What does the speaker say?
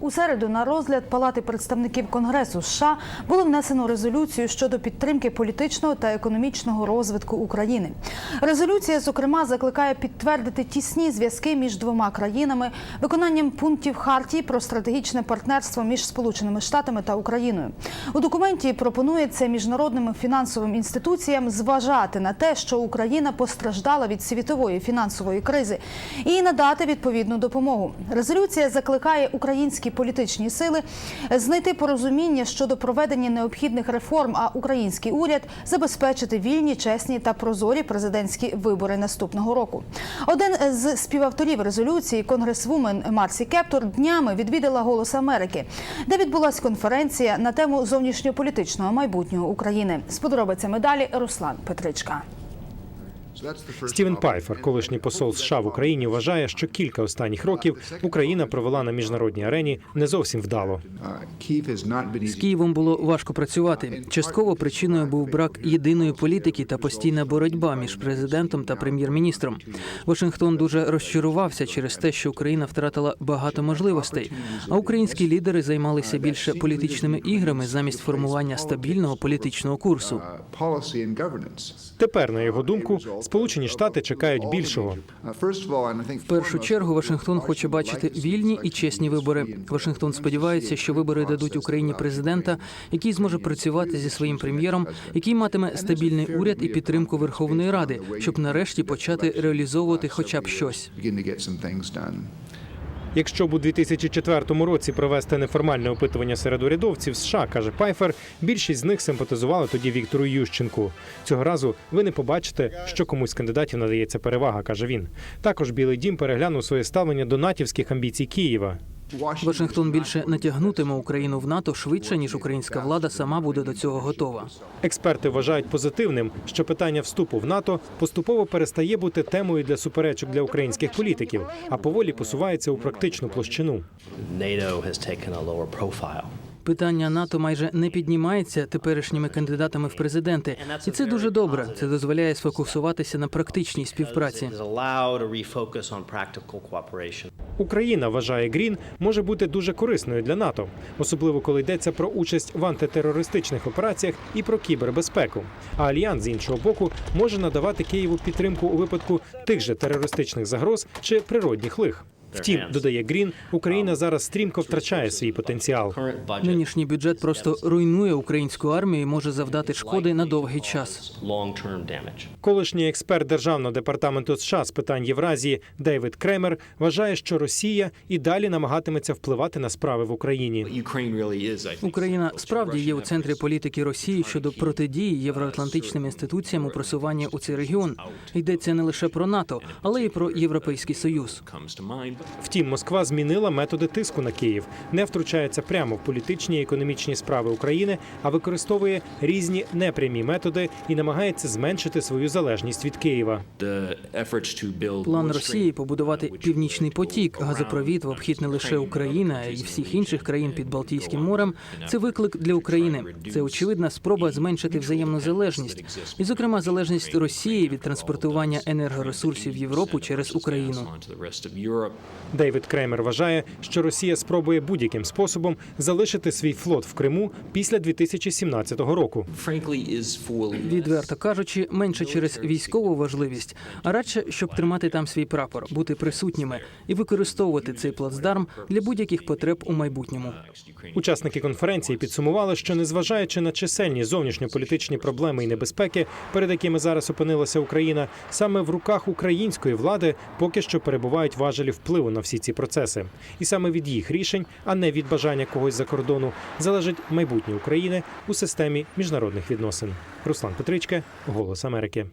У середу на розгляд Палати представників Конгресу США було внесено резолюцію щодо підтримки політичного та економічного розвитку України. Резолюція, зокрема, закликає підтвердити тісні зв'язки між двома країнами, виконанням пунктів хартії про стратегічне партнерство між Сполученими Штатами та Україною. У документі пропонується міжнародним фінансовим інституціям зважати на те, що Україна постраждала від світової фінансової кризи, і надати відповідну допомогу. Резолюція закликає українські політичні сили знайти порозуміння щодо проведення необхідних реформ, а український уряд забезпечити вільні, чесні та прозорі президентські вибори наступного року. Один з співавторів резолюції, конгресвумен Марсі Кептор, днями відвідала Голос Америки, де відбулася конференція на тему зовнішньополітичного майбутнього України. З подробицями далі Руслан Петричка. Стівен Пайфер, колишній посол США в Україні, вважає, що кілька останніх років Україна провела на міжнародній арені не зовсім вдало. З Києвом було важко працювати. Частково причиною був брак єдиної політики та постійна боротьба між президентом та прем'єр-міністром. Вашингтон дуже розчарувався через те, що Україна втратила багато можливостей. А українські лідери займалися більше політичними іграми замість формування стабільного політичного курсу. Тепер, на його думку, Сполучені Штати чекають більшого. В першу чергу Вашингтон хоче бачити вільні і чесні вибори. Вашингтон сподівається, що вибори дадуть Україні президента, який зможе працювати зі своїм прем'єром, який матиме стабільний уряд і підтримку Верховної Ради, щоб нарешті почати реалізовувати хоча б щось. Якщо б у 2004 році провести неформальне опитування серед урядовців США, каже Пайфер, більшість з них симпатизували тоді Віктору Ющенку. Цього разу ви не побачите, що комусь з кандидатів надається перевага, каже він. Також Білий Дім переглянув своє ставлення до натівських амбіцій Києва. Вашингтон більше натягнутиме Україну в НАТО швидше, ніж українська влада сама буде до цього готова. Експерти вважають позитивним, що питання вступу в НАТО поступово перестає бути темою для суперечок для українських політиків, а поволі посувається у практичну площину. Питання НАТО майже не піднімається теперішніми кандидатами в президенти, і це дуже добре. Це дозволяє сфокусуватися на практичній співпраці. Україна вважає Грін може бути дуже корисною для НАТО, особливо коли йдеться про участь в антитерористичних операціях і про кібербезпеку. А альянс з іншого боку може надавати Києву підтримку у випадку тих же терористичних загроз чи природних лих. Втім, додає Грін, Україна зараз стрімко втрачає свій потенціал. Нинішній бюджет просто руйнує українську армію і може завдати шкоди на довгий час. Колишній експерт державного департаменту США з питань Євразії Дейвід Кремер вважає, що Росія і далі намагатиметься впливати на справи в Україні. Україна справді є у центрі політики Росії щодо протидії євроатлантичним інституціям у просуванні у цей регіон. Йдеться не лише про НАТО, але й про європейський союз. Втім, Москва змінила методи тиску на Київ, не втручається прямо в політичні і економічні справи України, а використовує різні непрямі методи і намагається зменшити свою залежність від Києва. План Росії побудувати північний потік, газопровід в обхід не лише України, а й всіх інших країн під Балтійським морем. Це виклик для України. Це очевидна спроба зменшити взаємну залежність, і, зокрема, залежність Росії від транспортування енергоресурсів в Європу через Україну. Дейвід Кремер вважає, що Росія спробує будь-яким способом залишити свій флот в Криму після 2017 року. Відверто кажучи, менше через військову важливість, а радше щоб тримати там свій прапор, бути присутніми і використовувати цей плацдарм для будь-яких потреб у майбутньому. Учасники конференції підсумували, що незважаючи на чисельні зовнішньополітичні проблеми і небезпеки, перед якими зараз опинилася Україна, саме в руках української влади поки що перебувають важелі впливу на всі ці процеси, і саме від їх рішень, а не від бажання когось за кордону, залежить майбутнє України у системі міжнародних відносин. Руслан Петричка, Голос Америки.